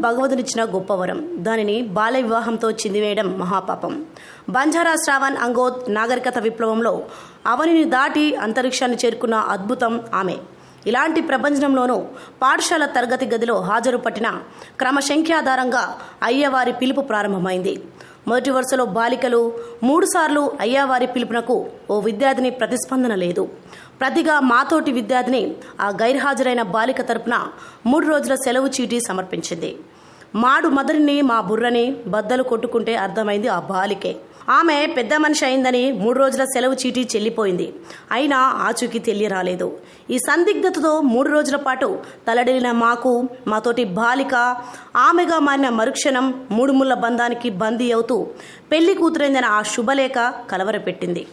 భగవంతునిచ్చిన గొప్ప వరం దానిని బాల్య వివాహంతో చిందివేయడం మహాపాపం. బంజారా శ్రావణ్ అంగోత్ నాగరికత విప్లవంలో అవనిని దాటి అంతరిక్షాన్ని చేరుకున్న అద్భుతం ఆమె. ఇలాంటి ప్రపంచంలోనూ పాఠశాల తరగతి గదిలో హాజరు పట్టిన క్రమసంఖ్యాధారంగా అయ్యవారి పిలుపు ప్రారంభమైంది. మొదటి వరుసలో బాలికలు మూడుసార్లు అయ్యవారి పిలుపునకు ఓ విద్యార్థిని ప్రతిస్పందన లేదు. ప్రతిగా మాతోటి విద్యార్థిని ఆ గైర్హాజరైన బాలిక తరపున మూడు రోజుల సెలవు చీటీ సమర్పించింది. మాడు మదరిని మా బుర్రని బద్దలు కొట్టుకుంటే అర్థమైంది ఆ బాలికే. ఆమె పెద్ద మనిషి అయిందని మూడు రోజుల సెలవు చీటీ చెల్లిపోయింది. అయినా ఆచూకీ తెలియరాలేదు. ఈ సందిగ్ధతతో మూడు రోజుల పాటు తలడిలిన మాకు మాతోటి బాలిక ఆమెగా మారిన మరుక్షణం మూడు ముళ్ళ బంధానికి బందీ అవుతూ పెళ్ళి కూతురైందన్న ఆ శుభలేఖ కలవరపెట్టింది.